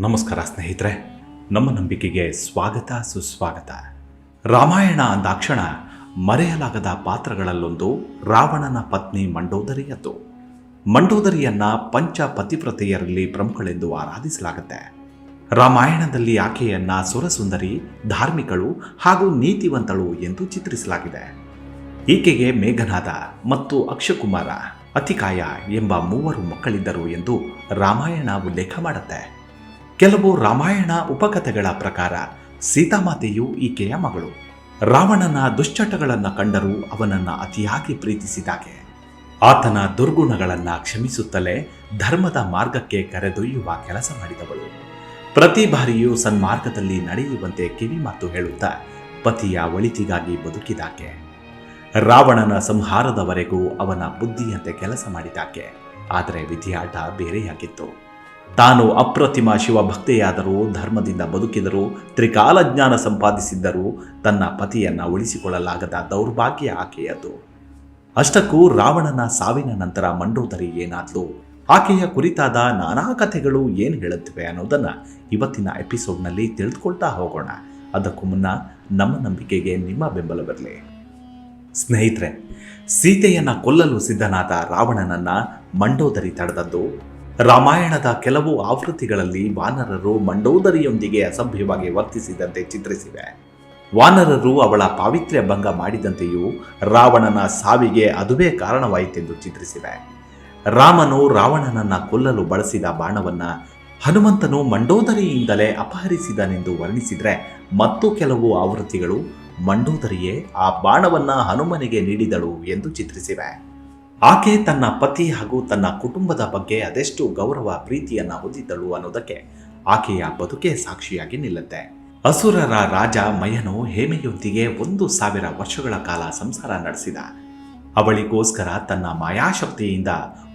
ನಮಸ್ಕಾರ ಸ್ನೇಹಿತರೆ, ನಮ್ಮ ನಂಬಿಕೆಗೆ ಸ್ವಾಗತ, ಸುಸ್ವಾಗತ. ರಾಮಾಯಣ ಅಂದಾಕ್ಷಣ ಮರೆಯಲಾಗದ ಪಾತ್ರಗಳಲ್ಲೊಂದು ರಾವಣನ ಪತ್ನಿ ಮಂಡೋದರಿಯದ್ದು. ಮಂಡೋದರಿಯನ್ನ ಪಂಚ ಪತಿವ್ರತೆಯರಲ್ಲಿ ಪ್ರಮುಖಳೆಂದು ಆರಾಧಿಸಲಾಗುತ್ತೆ. ರಾಮಾಯಣದಲ್ಲಿ ಆಕೆಯನ್ನ ಸುರಸುಂದರಿ, ಧಾರ್ಮಿಕಳು ಹಾಗೂ ನೀತಿವಂತಳು ಎಂದು ಚಿತ್ರಿಸಲಾಗಿದೆ. ಈಕೆಗೆ ಮೇಘನಾದ ಮತ್ತು ಅಕ್ಷಕುಮಾರ, ಅತಿಕಾಯ ಎಂಬ ಮೂವರು ಮಕ್ಕಳಿದ್ದರು ಎಂದು ರಾಮಾಯಣ ಉಲ್ಲೇಖ ಮಾಡುತ್ತೆ. ಕೆಲವು ರಾಮಾಯಣ ಉಪಕಥೆಗಳ ಪ್ರಕಾರ ಸೀತಾಮಾತೆಯು ಈಕೆಯ ಮಗಳು. ರಾವಣನ ದುಶ್ಚಟಗಳನ್ನು ಕಂಡರೂ ಅವನನ್ನ ಅತಿಯಾಗಿ ಪ್ರೀತಿಸಿದಾಗೆ ಆತನ ದುರ್ಗುಣಗಳನ್ನು ಕ್ಷಮಿಸುತ್ತಲೇ ಧರ್ಮದ ಮಾರ್ಗಕ್ಕೆ ಕರೆದೊಯ್ಯುವ ಕೆಲಸ ಮಾಡಿದವಳು. ಪ್ರತಿ ಬಾರಿಯೂ ಸನ್ಮಾರ್ಗದಲ್ಲಿ ನಡೆಯುವಂತೆ ಕಿವಿ ಮಾತು ಹೇಳುತ್ತಾ ಪತಿಯ ಒಳಿತಿಗಾಗಿ ಬದುಕಿದಾಕೆ. ರಾವಣನ ಸಂಹಾರದವರೆಗೂ ಅವನ ಬುದ್ಧಿಯಂತೆ ಕೆಲಸ ಮಾಡಿದಾಕೆ. ಆದರೆ ವಿಧಿಯಾಟ ಬೇರೆಯಾಗಿತ್ತು. ತಾನು ಅಪ್ರತಿಮ ಶಿವಭಕ್ತೆಯಾದರೂ, ಧರ್ಮದಿಂದ ಬದುಕಿದರೂ, ತ್ರಿಕಾಲ ಜ್ಞಾನ ಸಂಪಾದಿಸಿದ್ದರೂ ತನ್ನ ಪತಿಯನ್ನು ಉಳಿಸಿಕೊಳ್ಳಲಾಗದ ದೌರ್ಭಾಗ್ಯ ಆಕೆಯದು. ಅಷ್ಟಕ್ಕೂ ರಾವಣನ ಸಾವಿನ ನಂತರ ಮಂಡೋದರಿ ಏನಾದ್ಲು? ಆಕೆಯ ಕುರಿತಾದ ನಾನಾ ಕಥೆಗಳು ಏನು ಹೇಳುತ್ತವೆ ಅನ್ನೋದನ್ನು ಇವತ್ತಿನ ಎಪಿಸೋಡ್ನಲ್ಲಿ ತಿಳಿದುಕೊಳ್ತಾ ಹೋಗೋಣ. ಅದಕ್ಕೂ ಮುನ್ನ ನಮ್ಮ ನಂಬಿಕೆಗೆ ನಿಮ್ಮ ಬೆಂಬಲ ಬರಲಿ. ಸ್ನೇಹಿತರೆ, ಸೀತೆಯನ್ನು ಕೊಲ್ಲಲು ಸಿದ್ಧನಾದ ರಾವಣನನ್ನು ಮಂಡೋದರಿ ತಡೆದದ್ದು ರಾಮಾಯಣದ ಕೆಲವು ಆವೃತ್ತಿಗಳಲ್ಲಿ ವಾನರರು ಮಂಡೋದರಿಯೊಂದಿಗೆ ಅಸಭ್ಯವಾಗಿ ವರ್ತಿಸಿದಂತೆ ಚಿತ್ರಿಸಿವೆ. ವಾನರರು ಅವಳ ಪಾವಿತ್ರ್ಯ ಭಂಗ ಮಾಡಿದಂತೆಯೂ ರಾವಣನ ಸಾವಿಗೆ ಅದುವೇ ಕಾರಣವಾಯಿತೆಂದು ಚಿತ್ರಿಸಿವೆ. ರಾಮನು ರಾವಣನನ್ನ ಕೊಲ್ಲಲು ಬಳಸಿದ ಬಾಣವನ್ನ ಹನುಮಂತನು ಮಂಡೋದರಿಯಿಂದಲೇ ಅಪಹರಿಸಿದನೆಂದು ವರ್ಣಿಸಿದರೆ ಮತ್ತು ಕೆಲವು ಆವೃತ್ತಿಗಳು ಮಂಡೋದರಿಯೇ ಆ ಬಾಣವನ್ನ ಹನುಮನಿಗೆ ನೀಡಿದಳು ಎಂದು ಚಿತ್ರಿಸಿವೆ. ಆಕೆ ತನ್ನ ಪತಿ ಹಾಗೂ ತನ್ನ ಕುಟುಂಬದ ಬಗ್ಗೆ ಅದೆಷ್ಟು ಗೌರವ, ಪ್ರೀತಿಯನ್ನ ಹೊಂದಿದ್ದಳು ಅನ್ನೋದಕ್ಕೆ ಆಕೆಯ ಬದುಕೇ ಸಾಕ್ಷಿಯಾಗಿ ನಿಲ್ಲುತ್ತೆ. ಅಸುರರ ರಾಜ ಮಯನು ಹೇಮೆಯೊಂದಿಗೆ ಒಂದು ಸಾವಿರ ವರ್ಷಗಳ ಕಾಲ ಸಂಸಾರ ನಡೆಸಿದ. ಅವಳಿಗೋಸ್ಕರ ತನ್ನ ಮಾಯಾಶಕ್ತಿಯಿಂದ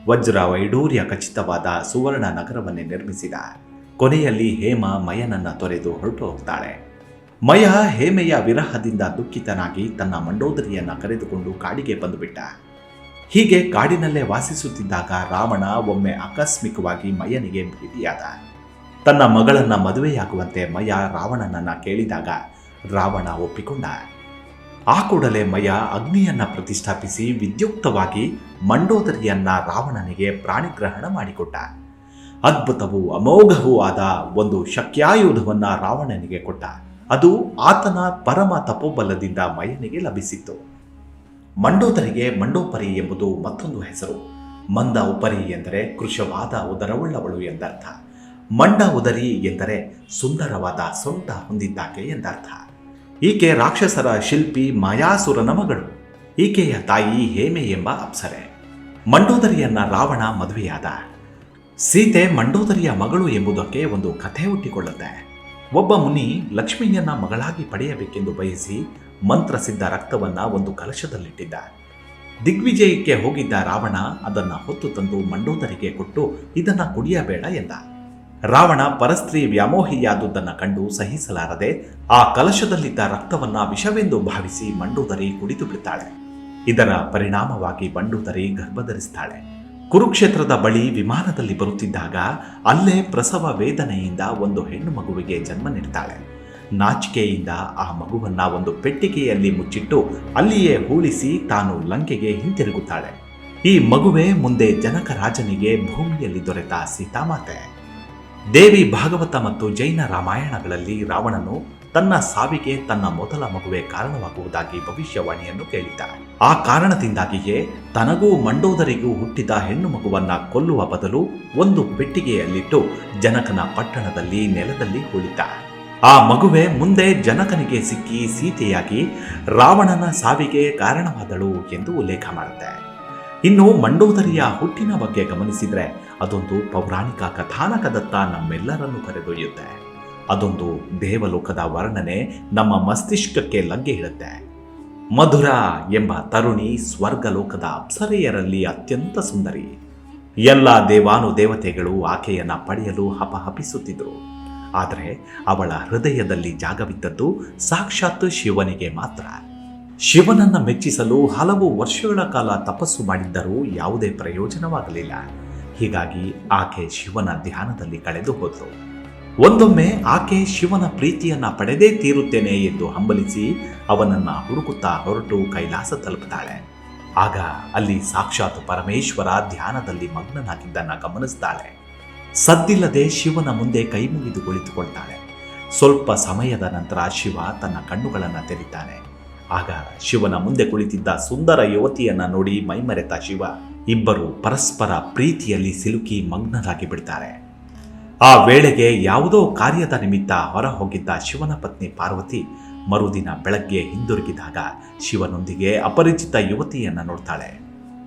ವಜ್ರ ವೈಡೂರ್ಯ ಖಚಿತವಾದ ಸುವರ್ಣ ನಗರವನ್ನೇ ನಿರ್ಮಿಸಿದ. ಕೊನೆಯಲ್ಲಿ ಹೇಮ ಮಯನನ್ನ ತೊರೆದು ಹೊರಟು ಹೋಗ್ತಾಳೆ. ಮಯ ಹೇಮೆಯ ವಿರಹದಿಂದ ದುಃಖಿತನಾಗಿ ತನ್ನ ಮಂಡೋದರಿಯನ್ನ ಕರೆದುಕೊಂಡು ಕಾಡಿಗೆ ಬಂದುಬಿಟ್ಟ. ಹೀಗೆ ಕಾಡಿನಲ್ಲೇ ವಾಸಿಸುತ್ತಿದ್ದಾಗ ರಾವಣ ಒಮ್ಮೆ ಆಕಸ್ಮಿಕವಾಗಿ ಮಯನಿಗೆ ಭೇಟಿಯಾದ. ತನ್ನ ಮಗಳನ್ನ ಮದುವೆಯಾಗುವಂತೆ ಮಯ ರಾವಣನನ್ನ ಕೇಳಿದಾಗ ರಾವಣ ಒಪ್ಪಿಕೊಂಡ. ಆ ಕೂಡಲೇ ಮಯ ಅಗ್ನಿಯನ್ನ ಪ್ರತಿಷ್ಠಾಪಿಸಿ ವಿದ್ಯುಕ್ತವಾಗಿ ಮಂಡೋದರಿಯನ್ನ ರಾವಣನಿಗೆ ಪ್ರಾಣಿಗ್ರಹಣ ಮಾಡಿಕೊಟ್ಟ. ಅದ್ಭುತವೂ ಅಮೋಘವೂ ಆದ ಒಂದು ಶಕ್ಯಾಯುಧವನ್ನ ರಾವಣನಿಗೆ ಕೊಟ್ಟ. ಅದು ಆತನ ಪರಮ ತಪೋಬಲದಿಂದ ಮಯನಿಗೆ ಲಭಿಸಿತ್ತು. ಮಂಡೋದರಿಗೆ ಮಂಡೋಪರಿ ಎಂಬುದು ಮತ್ತೊಂದು ಹೆಸರು. ಮಂದ ಉಪರಿ ಎಂದರೆ ಕೃಶವಾದ ಉದರವುಳ್ಳವಳು ಎಂದರ್ಥ. ಮಂಡ ಉದರಿ ಎಂದರೆ ಸುಂದರವಾದ ಸೊಂಟ ಹೊಂದಿದ್ದಾಕೆ ಎಂದರ್ಥ. ಈಕೆ ರಾಕ್ಷಸರ ಶಿಲ್ಪಿ ಮಾಯಾಸುರನ ಮಗಳು. ಈಕೆಯ ತಾಯಿ ಹೇಮೆ ಎಂಬ ಅಪ್ಸರೆ. ಮಂಡೋದರಿಯನ್ನ ರಾವಣ ಮದುವೆಯಾದ. ಸೀತೆ ಮಂಡೋದರಿಯ ಮಗಳು ಎಂಬುದಕ್ಕೆ ಒಂದು ಕಥೆ ಹುಟ್ಟಿಕೊಳ್ಳುತ್ತೆ. ಒಬ್ಬ ಮುನಿ ಲಕ್ಷ್ಮಿಯನ್ನ ಮಗಳಾಗಿ ಪಡೆಯಬೇಕೆಂದು ಬಯಸಿ ಮಂತ್ರಸಿದ್ಧ ರಕ್ತವನ್ನ ಒಂದು ಕಲಶದಲ್ಲಿಟ್ಟಿದ್ದ. ದಿಗ್ವಿಜಯಕ್ಕೆ ಹೋಗಿದ್ದ ರಾವಣ ಅದನ್ನ ಹೊತ್ತು ತಂದು ಮಂಡೋದರಿಗೆ ಕೊಟ್ಟು ಇದನ್ನ ಕುಡಿಯಬೇಡ ಎಂದ. ರಾವಣ ಪರಸ್ತ್ರೀ ವ್ಯಾಮೋಹಿಯಾದುದನ್ನ ಕಂಡು ಸಹಿಸಲಾರದೆ ಆ ಕಲಶದಲ್ಲಿದ್ದ ರಕ್ತವನ್ನ ವಿಷವೆಂದು ಭಾವಿಸಿ ಮಂಡೋದರಿ ಕುಡಿದು ಬಿಡ್ತಾಳೆ. ಇದರ ಪರಿಣಾಮವಾಗಿ ಮಂಡೋದರಿ ಗರ್ಭಧರಿಸ್ತಾಳೆ. ಕುರುಕ್ಷೇತ್ರದ ಬಳಿ ವಿಮಾನದಲ್ಲಿ ಬರುತ್ತಿದ್ದಾಗ ಅಲ್ಲೇ ಪ್ರಸವ ವೇದನೆಯಿಂದ ಒಂದು ಹೆಣ್ಣು ಮಗುವಿಗೆ ಜನ್ಮ ನೀಡ್ತಾಳೆ. ನಾಚಿಕೆಯಿಂದ ಆ ಮಗುವನ್ನ ಒಂದು ಪೆಟ್ಟಿಗೆಯಲ್ಲಿ ಮುಚ್ಚಿಟ್ಟು ಅಲ್ಲಿಯೇ ಹೂಳಿಸಿ ತಾನು ಲಂಕೆಗೆ ಹಿಂತಿರುಗುತ್ತಾಳೆ. ಈ ಮಗುವೆ ಮುಂದೆ ಜನಕ ರಾಜನಿಗೆ ಭೂಮಿಯಲ್ಲಿ ದೊರೆತ ಸೀತಾಮಾತೆ. ದೇವಿ ಭಾಗವತ ಮತ್ತು ಜೈನ ರಾಮಾಯಣಗಳಲ್ಲಿ ರಾವಣನು ತನ್ನ ಸಾವಿಗೆ ತನ್ನ ಮೊದಲ ಮಗುವೆ ಕಾರಣವಾಗುವುದಾಗಿ ಭವಿಷ್ಯವಾಣಿಯನ್ನು ಕೇಳಿದ್ದ ಆ ಕಾರಣದಿಂದಾಗಿಯೇ ತನಗೂ ಮಂಡೋದರಿಗೂ ಹುಟ್ಟಿದ ಹೆಣ್ಣು ಮಗುವನ್ನ ಕೊಲ್ಲುವ ಬದಲು ಒಂದು ಪೆಟ್ಟಿಗೆಯಲ್ಲಿಟ್ಟು ಜನಕನ ಪಟ್ಟಣದಲ್ಲಿ ನೆಲದಲ್ಲಿ ಹೂಳಿದ್ದ ಆ ಮಗುವೆ ಮುಂದೆ ಜನಕನಿಗೆ ಸಿಕ್ಕಿ ಸೀತೆಯಾಗಿ ರಾವಣನ ಸಾವಿಗೆ ಕಾರಣವಾದಳು ಎಂದು ಉಲ್ಲೇಖ ಮಾಡುತ್ತೆ. ಇನ್ನು ಮಂಡೋದರಿಯ ಹುಟ್ಟಿನ ಬಗ್ಗೆ ಗಮನಿಸಿದ್ರೆ ಅದೊಂದು ಪೌರಾಣಿಕ ಕಥಾನಕದತ್ತ ನಮ್ಮೆಲ್ಲರನ್ನು ಕರೆದೊಯ್ಯುತ್ತೆ. ಅದೊಂದು ದೇವಲೋಕದ ವರ್ಣನೆ ನಮ್ಮ ಮಸ್ತಿಷ್ಕಕ್ಕೆ ಲಗ್ಗೆ ಇಡುತ್ತೆ ಮಧುರ ಎಂಬ ತರುಣಿ ಸ್ವರ್ಗಲೋಕದ ಅಪ್ಸರೆಯರಲ್ಲಿ ಅತ್ಯಂತ ಸುಂದರಿ. ಎಲ್ಲ ದೇವಾನು ದೇವತೆಗಳು ಆಕೆಯನ್ನ ಪಡೆಯಲು ಹಪಹಪಿಸುತ್ತಿದ್ದರು ಆದರೆ ಅವಳ ಹೃದಯದಲ್ಲಿ ಜಾಗವಿದ್ದದ್ದು ಸಾಕ್ಷಾತ್ ಶಿವನಿಗೆ ಮಾತ್ರ. ಶಿವನನ್ನ ಮೆಚ್ಚಿಸಲು ಹಲವು ವರ್ಷಗಳ ಕಾಲ ತಪಸ್ಸು ಮಾಡಿದ್ದರೂ ಯಾವುದೇ ಪ್ರಯೋಜನವಾಗಲಿಲ್ಲ. ಹೀಗಾಗಿ ಆಕೆ ಶಿವನ ಧ್ಯಾನದಲ್ಲಿ ಕಳೆದು ಹೋದರು ಒಂದೊಮ್ಮೆ ಆಕೆ ಶಿವನ ಪ್ರೀತಿಯನ್ನ ಪಡೆದೇ ತೀರುತ್ತೇನೆ ಎಂದು ಹಂಬಲಿಸಿ ಅವನನ್ನ ಹುಡುಕುತ್ತಾ ಹೊರಟು ಕೈಲಾಸ ತಲುಪುತ್ತಾಳೆ. ಆಗ ಅಲ್ಲಿ ಸಾಕ್ಷಾತ್ ಪರಮೇಶ್ವರ ಧ್ಯಾನದಲ್ಲಿ ಮಗ್ನನಾಗಿದ್ದನ್ನ ಗಮನಿಸ್ತಾಳೆ. ಸದ್ದಿಲ್ಲದೆ ಶಿವನ ಮುಂದೆ ಕೈ ಮುಗಿದು ಕುಳಿತುಕೊಳ್ತಾಳೆ. ಸ್ವಲ್ಪ ಸಮಯದ ನಂತರ ಶಿವ ತನ್ನ ಕಣ್ಣುಗಳನ್ನು ತೆರೀತಾನೆ ಆಗ ಶಿವನ ಮುಂದೆ ಕುಳಿತಿದ್ದ ಸುಂದರ ಯುವತಿಯನ್ನ ನೋಡಿ ಮೈಮರೆತ ಶಿವ ಇಬ್ಬರು ಪರಸ್ಪರ ಪ್ರೀತಿಯಲ್ಲಿ ಸಿಲುಕಿ ಮಗ್ನರಾಗಿ ಬಿಡ್ತಾರೆ. ಆ ವೇಳೆಗೆ ಯಾವುದೋ ಕಾರ್ಯದ ನಿಮಿತ್ತ ಹೊರ ಹೋಗಿದ್ದ ಶಿವನ ಪತ್ನಿ ಪಾರ್ವತಿ ಮರುದಿನ ಬೆಳಗ್ಗೆ ಹಿಂದಿರುಗಿದಾಗ ಶಿವನೊಂದಿಗೆ ಅಪರಿಚಿತ ಯುವತಿಯನ್ನ ನೋಡ್ತಾಳೆ.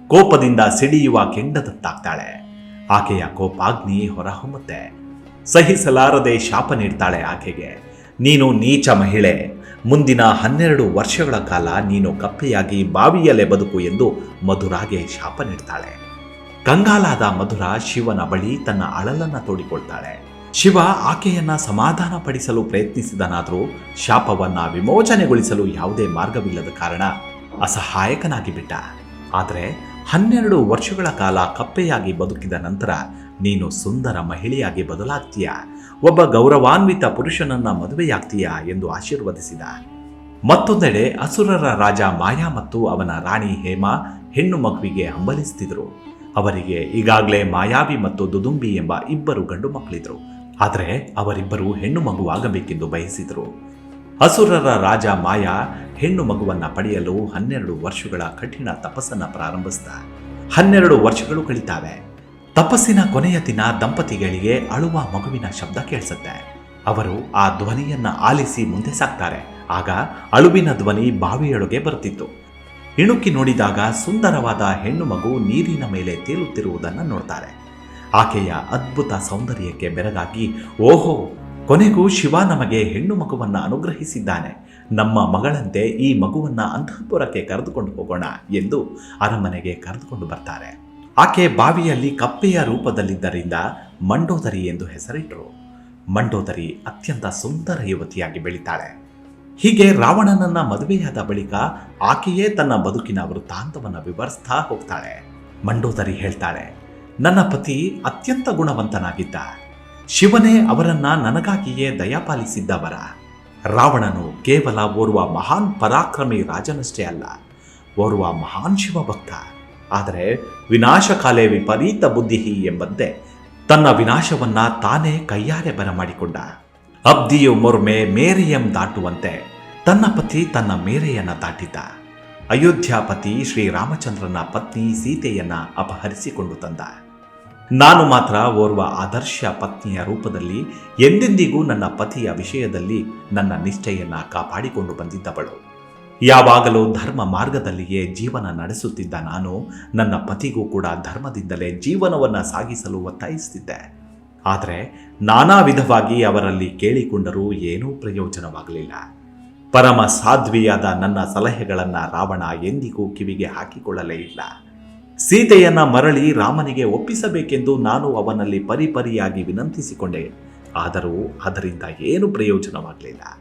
ಕೋಪದಿಂದ ಸಿಡಿಯುವ ಕೆಂಡದತ್ತಾಗ್ತಾಳೆ. ಆಕೆಯ ಕೋಪಾಗ್ನಿ ಹೊರಹೊಮ್ಮುತ್ತೆ. ಸಹಿಸಲಾರದೆ ಶಾಪ ನೀಡ್ತಾಳೆ ಆಕೆಗೆ. ನೀನು ನೀಚ ಮಹಿಳೆ. ಮುಂದಿನ ಹನ್ನೆರಡು ವರ್ಷಗಳ ಕಾಲ ನೀನು ಕಪ್ಪೆಯಾಗಿ ಬಾವಿಯಲ್ಲೇ ಬದುಕು ಎಂದು ಮಧುರಾಗೆ ಶಾಪ ನೀಡ್ತಾಳೆ. ಕಂಗಾಲಾದ ಮಧುರ ಶಿವನ ಬಳಿ ತನ್ನ ಅಳಲನ್ನ ತೋಡಿಕೊಳ್ತಾಳೆ. ಶಿವ ಆಕೆಯನ್ನ ಸಮಾಧಾನ ಪಡಿಸಲು ಪ್ರಯತ್ನಿಸಿದನಾದರೂ ಶಾಪವನ್ನ ವಿಮೋಚನೆಗೊಳಿಸಲು ಯಾವುದೇ ಮಾರ್ಗವಿಲ್ಲದ ಕಾರಣ ಅಸಹಾಯಕನಾಗಿ ಬಿಟ್ಟ. ಆದರೆ ಹನ್ನೆರಡು ವರ್ಷಗಳ ಕಾಲ ಕಪ್ಪೆಯಾಗಿ ಬದುಕಿದ ನಂತರ ನೀನು ಸುಂದರ ಮಹಿಳೆಯಾಗಿ ಬದಲಾಗ್ತೀಯ? ಒಬ್ಬ ಗೌರವಾನ್ವಿತ ಪುರುಷನನ್ನ ಮದುವೆಯಾಗ್ತೀಯ ಎಂದು ಆಶೀರ್ವದಿಸಿದ. ಮತ್ತೊಂದೆಡೆ ಅಸುರರ ರಾಜ ಮಾಯಾ ಮತ್ತು ಅವನ ರಾಣಿ ಹೇಮಾ ಹೆಣ್ಣು ಮಗುವಿಗೆ ಹಂಬಲಿಸುತ್ತಿದ್ರು ಅವರಿಗೆ ಈಗಾಗಲೇ ಮಾಯಾವಿ ಮತ್ತು ದುದುಂಬಿ ಎಂಬ ಇಬ್ಬರು ಗಂಡು ಮಕ್ಕಳಿದ್ರು. ಆದರೆ ಅವರಿಬ್ಬರು ಹೆಣ್ಣು ಮಗುವಾಗಬೇಕೆಂದು ಬಯಸಿದರು. ಅಸುರರ ರಾಜ ಮಾಯಾ ಹೆಣ್ಣು ಮಗುವನ್ನು ಪಡೆಯಲು ಹನ್ನೆರಡು ವರ್ಷಗಳ ಕಠಿಣ ತಪಸ್ಸನ್ನ ಪ್ರಾರಂಭಿಸಿದ. ಹನ್ನೆರಡು ವರ್ಷಗಳು ಕಳೀತಾವೆ. ತಪಸ್ಸಿನ ಕೊನೆಯ ದಿನ ದಂಪತಿಗಳಿಗೆ ಅಳುವ ಮಗುವಿನ ಶಬ್ದ ಕೇಳಿಸುತ್ತೆ. ಅವರು ಆ ಧ್ವನಿಯನ್ನ ಆಲಿಸಿ ಮುಂದೆ ಸಾಕ್ತಾರೆ. ಆಗ ಅಳುವಿನ ಧ್ವನಿ ಬಾವಿಯೊಳಗೆ ಬರುತ್ತಿತ್ತು. ಇಣುಕಿ ನೋಡಿದಾಗ ಸುಂದರವಾದ ಹೆಣ್ಣು ಮಗು ನೀರಿನ ಮೇಲೆ ತೇಲುತ್ತಿರುವುದನ್ನು ನೋಡ್ತಾರೆ. ಆಕೆಯ ಅದ್ಭುತ ಸೌಂದರ್ಯಕ್ಕೆ ಬೆರಗಾಗಿ, ಓಹೋ, ಕೊನೆಗೂ ಶಿವ ನಮಗೆ ಹೆಣ್ಣು ಮಗುವನ್ನು ಅನುಗ್ರಹಿಸಿದ್ದಾನೆ. ನಮ್ಮ ಮಗಳಂತೆ ಈ ಮಗುವನ್ನು ಅಂತಃಪುರಕ್ಕೆ ಕರೆದುಕೊಂಡು ಹೋಗೋಣ ಎಂದು ಅರಮನೆಗೆ ಕರೆದುಕೊಂಡು ಬರ್ತಾರೆ. ಆಕೆ ಬಾವಿಯಲ್ಲಿ ಕಪ್ಪೆಯ ರೂಪದಲ್ಲಿದ್ದರಿಂದ ಮಂಡೋದರಿ ಎಂದು ಹೆಸರಿಟ್ಟರು ಮಂಡೋದರಿ ಅತ್ಯಂತ ಸುಂದರ ಯುವತಿಯಾಗಿ ಬೆಳಿತಾಳೆ. ಹೀಗೆ ರಾವಣನನ್ನ ಮದುವೆಯಾದ ಬಳಿಕ ಆಕೆಯೇ ತನ್ನ ಬದುಕಿನ ವೃತ್ತಾಂತವನ್ನು ವಿವರಿಸ್ತಾ ಹೋಗ್ತಾಳೆ. ಮಂಡೋದರಿ ಹೇಳ್ತಾಳೆ, ನನ್ನ ಪತಿ ಅತ್ಯಂತ ಗುಣವಂತನಾಗಿದ್ದ. ಶಿವನೇ ಅವರನ್ನ ನನಗಾಗಿಯೇ ದಯಪಾಲಿಸಿದ್ದವರ. ರಾವಣನು ಕೇವಲ ಓರ್ವ ಮಹಾನ್ ಪರಾಕ್ರಮಿ ರಾಜನಷ್ಟೇ ಅಲ್ಲ, ಓರ್ವ ಮಹಾನ್ ಶಿವಭಕ್ತ. ಆದರೆ ವಿನಾಶಕಾಲೆ ವಿಪರೀತ ಬುದ್ಧಿಹಿ ಎಂಬಂತೆ ತನ್ನ ವಿನಾಶವನ್ನ ತಾನೇ ಕೈಯಾರೆ ಬರಮಾಡಿಕೊಂಡ. ಅಬ್ದಿಯು ಮೊರ್ಮೆ ಮೇರಿಯಂ ದಾಟುವಂತೆ. ತನ್ನ ಪತಿ ತನ್ನ ಮೇರೆಯನ್ನ ದಾಟಿದ್ದ. ಅಯೋಧ್ಯಾಪತಿ ಶ್ರೀರಾಮಚಂದ್ರನ ಪತ್ನಿ ಸೀತೆಯನ್ನ ಅಪಹರಿಸಿಕೊಂಡು ತಂದ. ನಾನು ಮಾತ್ರ ಓರ್ವ ಆದರ್ಶ ಪತ್ನಿಯ ರೂಪದಲ್ಲಿ ಎಂದೆಂದಿಗೂ ನನ್ನ ಪತಿಯ ವಿಷಯದಲ್ಲಿ ನನ್ನ ನಿಷ್ಠೆಯನ್ನ ಕಾಪಾಡಿಕೊಂಡು ಬಂದಿದ್ದವಳು. ಯಾವಾಗಲೂ ಧರ್ಮ ಮಾರ್ಗದಲ್ಲಿಯೇ ಜೀವನ ನಡೆಸುತ್ತಿದ್ದ ನಾನು ನನ್ನ ಪತಿಗೂ ಕೂಡ ಧರ್ಮದಿಂದಲೇ ಜೀವನವನ್ನು ಸಾಗಿಸಲು ಒತ್ತಾಯಿಸುತ್ತಿದ್ದೆ. ಆದರೆ ನಾನಾ ವಿಧವಾಗಿ ಅವರಲ್ಲಿ ಕೇಳಿಕೊಂಡರೂ ಏನೂ ಪ್ರಯೋಜನವಾಗಲಿಲ್ಲ. ಪರಮ ಸಾಧ್ವಿಯಾದ ನನ್ನ ಸಲಹೆಗಳನ್ನು ರಾವಣ ಎಂದಿಗೂ ಕಿವಿಗೆ ಹಾಕಿಕೊಳ್ಳಲೇ ಇಲ್ಲ. ಸೀತೆಯನ್ನ ಮರಳಿ ರಾಮನಿಗೆ ಒಪ್ಪಿಸಬೇಕೆಂದು ನಾನು ಅವನಲ್ಲಿ ಪರಿಪರಿಯಾಗಿ ವಿನಂತಿಸಿಕೊಂಡೆ. ಆದರೂ ಅದರಿಂದ ಏನು ಪ್ರಯೋಜನವಾಗಲಿಲ್ಲ.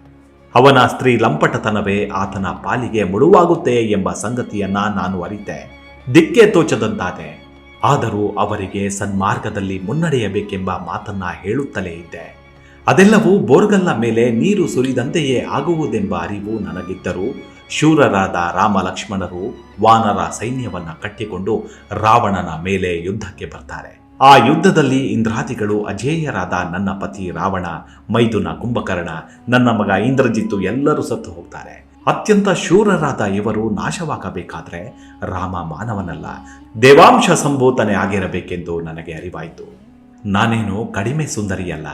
ಅವನ ಸ್ತ್ರೀ ಲಂಪಟತನವೇ ಆತನ ಪಾಲಿಗೆ ಮುಳುವಾಗುತ್ತೆ ಎಂಬ ಸಂಗತಿಯನ್ನ ನಾನು ಅರಿತೆ. ದಿಕ್ಕೆ ತೋಚದಂತಾದೆ. ಆದರೂ ಅವರಿಗೆ ಸನ್ಮಾರ್ಗದಲ್ಲಿ ಮುನ್ನಡೆಯಬೇಕೆಂಬ ಮಾತನ್ನ ಹೇಳುತ್ತಲೇ ಇದ್ದೆ. ಅದೆಲ್ಲವೂ ಬೋರ್ಗಲ್ಲ ಮೇಲೆ ನೀರು ಸುರಿದಂತೆಯೇ ಆಗುವುದೆಂಬ ಅರಿವು ನನಗಿದ್ದರೂ ಶೂರರಾದ ರಾಮ ಲಕ್ಷ್ಮಣರು ವಾನರ ಸೈನ್ಯವನ್ನ ಕಟ್ಟಿಕೊಂಡು ರಾವಣನ ಮೇಲೆ ಯುದ್ಧಕ್ಕೆ ಬರ್ತಾರೆ. ಆ ಯುದ್ಧದಲ್ಲಿ ಇಂದ್ರಾದಿಗಳು ಅಜೇಯರಾದ ನನ್ನ ಪತಿ ರಾವಣ, ಮೈದುನ ಕುಂಭಕರ್ಣ, ನನ್ನ ಮಗ ಇಂದ್ರಜಿತ್ತು ಎಲ್ಲರೂ ಸತ್ತು ಹೋಗ್ತಾರೆ. ಅತ್ಯಂತ ಶೂರರಾದ ಇವರು ನಾಶವಾಗಬೇಕಾದರೆ ರಾಮ ಮಾನವನಲ್ಲ, ದೇವಾಂಶ ಸಂಬೋಧನೆ ಆಗಿರಬೇಕೆಂದು ನನಗೆ ಅರಿವಾಯಿತು. ನಾನೇನು ಕಡಿಮೆ ಸುಂದರಿಯಲ್ಲ,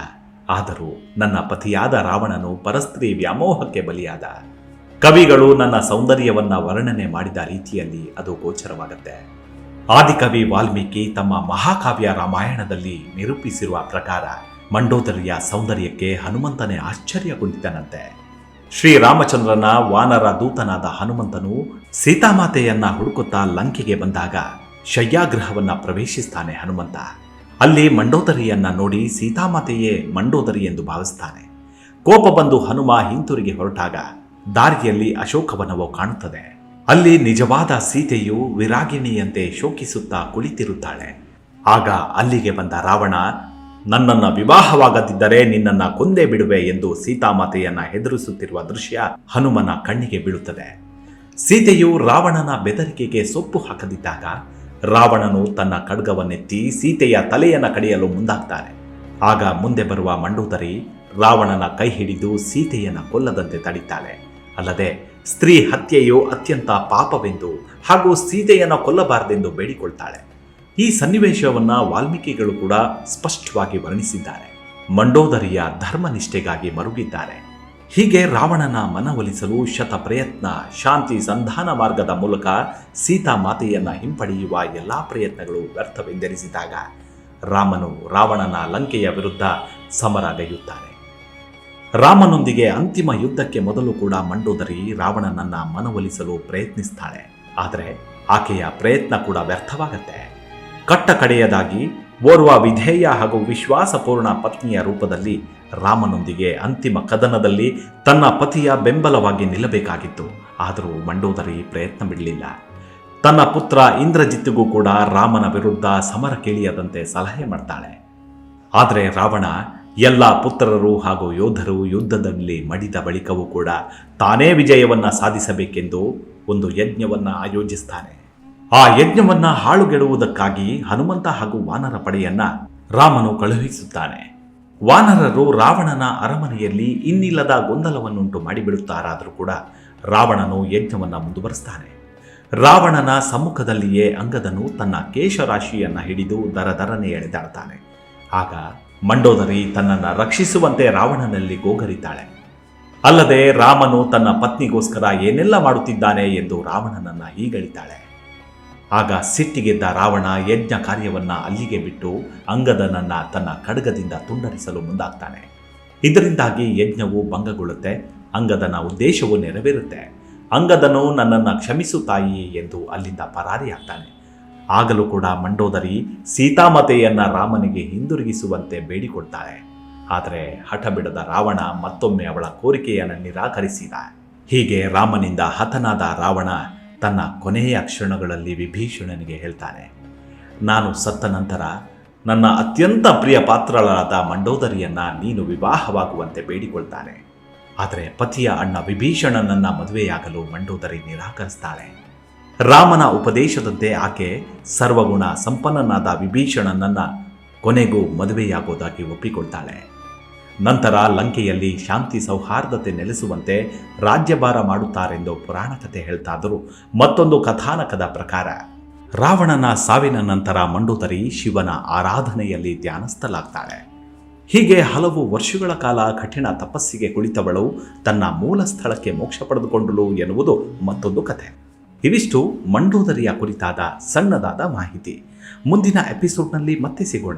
ಆದರೂ ನನ್ನ ಪತಿಯಾದ ರಾವಣನು ಪರಸ್ತ್ರೀ ವ್ಯಾಮೋಹಕ್ಕೆ ಬಲಿಯಾದ. ಕವಿಗಳು ನನ್ನ ಸೌಂದರ್ಯವನ್ನ ವರ್ಣನೆ ಮಾಡಿದ ರೀತಿಯಲ್ಲಿ ಅದು ಗೋಚರವಾಗುತ್ತೆ. ಆದಿಕವಿ ವಾಲ್ಮೀಕಿ ತಮ್ಮ ಮಹಾಕಾವ್ಯ ರಾಮಾಯಣದಲ್ಲಿ ನಿರೂಪಿಸಿರುವ ಪ್ರಕಾರ ಮಂಡೋದರಿಯ ಸೌಂದರ್ಯಕ್ಕೆ ಹನುಮಂತನೇ ಆಶ್ಚರ್ಯಗೊಂಡಿದ್ದನಂತೆ ಶ್ರೀರಾಮಚಂದ್ರನ ವಾನರ ದೂತನಾದ ಹನುಮಂತನು ಸೀತಾಮಾತೆಯನ್ನ ಹುಡುಕುತ್ತಾ ಲಂಕೆಗೆ ಬಂದಾಗ ಶಯ್ಯಾಗೃಹವನ್ನ ಪ್ರವೇಶಿಸ್ತಾನೆ ಹನುಮಂತ. ಅಲ್ಲಿ ಮಂಡೋದರಿಯನ್ನ ನೋಡಿ ಸೀತಾಮಾತೆಯೇ ಮಂಡೋದರಿ ಎಂದು ಭಾವಿಸ್ತಾನೆ. ಕೋಪ ಬಂದು ಹನುಮ ಹಿಂತಿರುಗಿ ಹೊರಟಾಗ ದಾರಿಯಲ್ಲಿ ಅಶೋಕವನವು ಕಾಣುತ್ತದೆ. ಅಲ್ಲಿ ನಿಜವಾದ ಸೀತೆಯು ವಿರಾಗಿಣಿಯಂತೆ ಶೋಕಿಸುತ್ತಾ ಕುಳಿತಿರುತ್ತಾಳೆ. ಆಗ ಅಲ್ಲಿಗೆ ಬಂದ ರಾವಣ ನನ್ನನ್ನ ವಿವಾಹವಾಗದಿದ್ದರೆ ನಿನ್ನನ್ನು ಕೊಂದೇ ಬಿಡುವೆ ಎಂದು ಸೀತಾಮಾತೆಯನ್ನ ಹೆದರಿಸುತ್ತಿರುವ ದೃಶ್ಯ ಹನುಮನ ಕಣ್ಣಿಗೆ ಬೀಳುತ್ತದೆ. ಸೀತೆಯು ರಾವಣನ ಬೆದರಿಕೆಗೆ ಸೊಪ್ಪು ಹಾಕದಿದ್ದಾಗ ರಾವಣನು ತನ್ನ ಖಡ್ಗವನ್ನೆತ್ತಿ ಸೀತೆಯ ತಲೆಯನ್ನು ಕಡಿಯಲು ಮುಂದಾಗ್ತಾನೆ. ಆಗ ಮುಂದೆ ಬರುವ ಮಂಡೋದರಿ ರಾವಣನ ಕೈ ಹಿಡಿದು ಸೀತೆಯನ್ನು ಕೊಲ್ಲದಂತೆ ತಡಿತಾಳೆ. ಅಲ್ಲದೆ ಸ್ತ್ರೀ ಹತ್ಯೆಯು ಅತ್ಯಂತ ಪಾಪವೆಂದು ಹಾಗೂ ಸೀತೆಯನ್ನು ಕೊಲ್ಲಬಾರದೆಂದು ಬೇಡಿಕೊಳ್ತಾಳೆ. ಈ ಸನ್ನಿವೇಶವನ್ನ ವಾಲ್ಮೀಕಿಗಳು ಕೂಡ ಸ್ಪಷ್ಟವಾಗಿ ವರ್ಣಿಸಿದ್ದಾರೆ. ಮಂಡೋದರಿಯ ಧರ್ಮನಿಷ್ಠೆಗಾಗಿ ಮರುಗಿದ್ದಾರೆ. ಹೀಗೆ ರಾವಣನ ಮನವೊಲಿಸಲು ಶತ ಪ್ರಯತ್ನ, ಶಾಂತಿ ಸಂಧಾನ ಮಾರ್ಗದ ಮೂಲಕ ಸೀತಾ ಮಾತೆಯನ್ನ ಹಿಂಪಡೆಯುವ ಎಲ್ಲಾ ಪ್ರಯತ್ನಗಳು ವ್ಯರ್ಥವೆಂದೆನಿಸಿದಾಗ ರಾಮನು ರಾವಣನ ಲಂಕೆಯ ವಿರುದ್ಧ ಸಮರಗೈಯುತ್ತಾನೆ ರಾಮನೊಂದಿಗೆ ಅಂತಿಮ ಯುದ್ಧಕ್ಕೆ ಮೊದಲು ಕೂಡ ಮಂಡೋದರಿ ರಾವಣನನ್ನ ಮನವೊಲಿಸಲು ಪ್ರಯತ್ನಿಸ್ತಾಳೆ. ಆದರೆ ಆಕೆಯ ಪ್ರಯತ್ನ ಕೂಡ ವ್ಯರ್ಥವಾಗತ್ತೆ. ಕಟ್ಟ ಕಡೆಯದಾಗಿ ಓರ್ವ ವಿಧೇಯ ಹಾಗೂ ವಿಶ್ವಾಸಪೂರ್ಣ ಪತ್ನಿಯ ರೂಪದಲ್ಲಿ ರಾಮನೊಂದಿಗೆ ಅಂತಿಮ ಕದನದಲ್ಲಿ ತನ್ನ ಪತಿಯ ಬೆಂಬಲವಾಗಿ ನಿಲ್ಲಬೇಕಾಗಿತ್ತು. ಆದರೂ ಮಂಡೋದರಿ ಪ್ರಯತ್ನ ಬಿಡಲಿಲ್ಲ ತನ್ನ ಪುತ್ರ ಇಂದ್ರಜಿತ್ತಿಗೂ ಕೂಡ ರಾಮನ ವಿರುದ್ಧ ಸಮರ ಕೇಳಿಯದಂತೆ ಸಲಹೆ ಮಾಡ್ತಾಳೆ. ಆದರೆ ರಾವಣ, ಎಲ್ಲ ಪುತ್ರರು ಹಾಗೂ ಯೋಧರು ಯುದ್ಧದಲ್ಲಿ ಮಡಿದ ಬಳಿಕವೂ ಕೂಡ ತಾನೇ ವಿಜಯವನ್ನ ಸಾಧಿಸಬೇಕೆಂದು ಒಂದು ಯಜ್ಞವನ್ನು ಆಯೋಜಿಸ್ತಾನೆ. ಆ ಯಜ್ಞವನ್ನ ಹಾಳುಗೆಡುವುದಕ್ಕಾಗಿ ಹನುಮಂತ ಹಾಗೂ ವಾನರ ಪಡೆಯನ್ನ ರಾಮನು ಕಳುಹಿಸುತ್ತಾನೆ. ವಾನರರು ರಾವಣನ ಅರಮನೆಯಲ್ಲಿ ಇನ್ನಿಲ್ಲದ ಗೊಂದಲವನ್ನುಂಟು ಮಾಡಿಬಿಡುತ್ತಾರಾದರೂ ಕೂಡ ರಾವಣನು ಯಜ್ಞವನ್ನ ಮುಂದುವರೆಸ್ತಾನೆ. ರಾವಣನ ಸಮ್ಮುಖದಲ್ಲಿಯೇ ಅಂಗದನು ತನ್ನ ಕೇಶರಾಶಿಯನ್ನು ಹಿಡಿದು ದರದರನೆ ಎಳೆದಾಡ್ತಾನೆ. ಆಗ ಮಂಡೋದರಿ ತನ್ನನ್ನು ರಕ್ಷಿಸುವಂತೆ ರಾವಣನಲ್ಲಿ ಗೋಗರಿತಾಳೆ. ಅಲ್ಲದೆ ರಾಮನು ತನ್ನ ಪತ್ನಿಗೋಸ್ಕರ ಏನೆಲ್ಲ ಮಾಡುತ್ತಿದ್ದಾನೆ ಎಂದು ರಾವಣನನ್ನ ಹೀಗಳಿತಾಳೆ ಆಗ ಸಿಟ್ಟಿಗೆದ್ದ ರಾವಣ ಯಜ್ಞ ಕಾರ್ಯವನ್ನು ಅಲ್ಲಿಗೆ ಬಿಟ್ಟು ಅಂಗದನನ್ನು ತನ್ನ ಖಡ್ಗದಿಂದ ತುಂಡರಿಸಲು ಮುಂದಾಗ್ತಾನೆ. ಇದರಿಂದಾಗಿ ಯಜ್ಞವು ಭಂಗಗೊಳ್ಳುತ್ತೆ, ಅಂಗದನ ಉದ್ದೇಶವು ನೆರವೇರುತ್ತೆ. ಅಂಗದನು ನನ್ನನ್ನು ಕ್ಷಮಿಸು ತಾಯಿ ಎಂದು ಅಲ್ಲಿಂದ ಪರಾರಿಯಾಗ್ತಾನೆ. ಆಗಲೂ ಕೂಡ ಮಂಡೋದರಿ ಸೀತಾಮತೆಯನ್ನು ರಾಮನಿಗೆ ಹಿಂದಿರುಗಿಸುವಂತೆ ಬೇಡಿಕೊಡ್ತಾಳೆ. ಆದರೆ ಹಠ ಬಿಡದ ರಾವಣ ಮತ್ತೊಮ್ಮೆ ಅವಳ ಕೋರಿಕೆಯನ್ನು ನಿರಾಕರಿಸಿದ. ಹೀಗೆ ರಾಮನಿಂದ ಹತನಾದ ರಾವಣ ತನ್ನ ಕೊನೆಯ ಕ್ಷಣಗಳಲ್ಲಿ ವಿಭೀಷಣನಿಗೆ ಹೇಳ್ತಾನೆ, ನಾನು ಸತ್ತ ನಂತರ ನನ್ನ ಅತ್ಯಂತ ಪ್ರಿಯ ಪಾತ್ರಳಾದ ಮಂಡೋದರಿಯನ್ನ ನೀನು ವಿವಾಹವಾಗುವಂತೆ ಬೇಡಿಕೊಳ್ತಾನೆ. ಆದರೆ ಪತಿಯ ಅಣ್ಣ ವಿಭೀಷಣನನ್ನ ಮದುವೆಯಾಗಲು ಮಂಡೋದರಿ ನಿರಾಕರಿಸ್ತಾಳೆ. ರಾಮನ ಉಪದೇಶದಂತೆ ಆಕೆ ಸರ್ವಗುಣ ಸಂಪನ್ನನಾದ ವಿಭೀಷಣನನ್ನ ಕೊನೆಗೂ ಮದುವೆಯಾಗೋದಾಗಿ ಒಪ್ಪಿಕೊಳ್ತಾಳೆ. ನಂತರ ಲಂಕೆಯಲ್ಲಿ ಶಾಂತಿ ಸೌಹಾರ್ದತೆ ನೆಲೆಸುವಂತೆ ರಾಜ್ಯಭಾರ ಮಾಡುತ್ತಾರೆಂದು ಪುರಾಣ ಕಥೆ ಹೇಳ್ತಾದರೂ ಮತ್ತೊಂದು ಕಥಾನಕದ ಪ್ರಕಾರ, ರಾವಣನ ಸಾವಿನ ನಂತರ ಮಂಡೋದರಿ ಶಿವನ ಆರಾಧನೆಯಲ್ಲಿ ಧ್ಯಾನಸ್ಥಲಾಗ್ತಾಳೆ ಹೀಗೆ ಹಲವು ವರ್ಷಗಳ ಕಾಲ ಕಠಿಣ ತಪಸ್ಸಿಗೆ ಕುಳಿತವಳು ತನ್ನ ಮೂಲ ಸ್ಥಳಕ್ಕೆ ಮೋಕ್ಷ ಪಡೆದುಕೊಂಡಳು ಎನ್ನುವುದು ಮತ್ತೊಂದು ಕಥೆ. ಇವಿಷ್ಟು ಮಂಡೋದರಿಯ ಕುರಿತಾದ ಸಣ್ಣದಾದ ಮಾಹಿತಿ. ಮುಂದಿನ ಎಪಿಸೋಡ್ನಲ್ಲಿ ಮತ್ತೆ ಸಿಗೋಣ.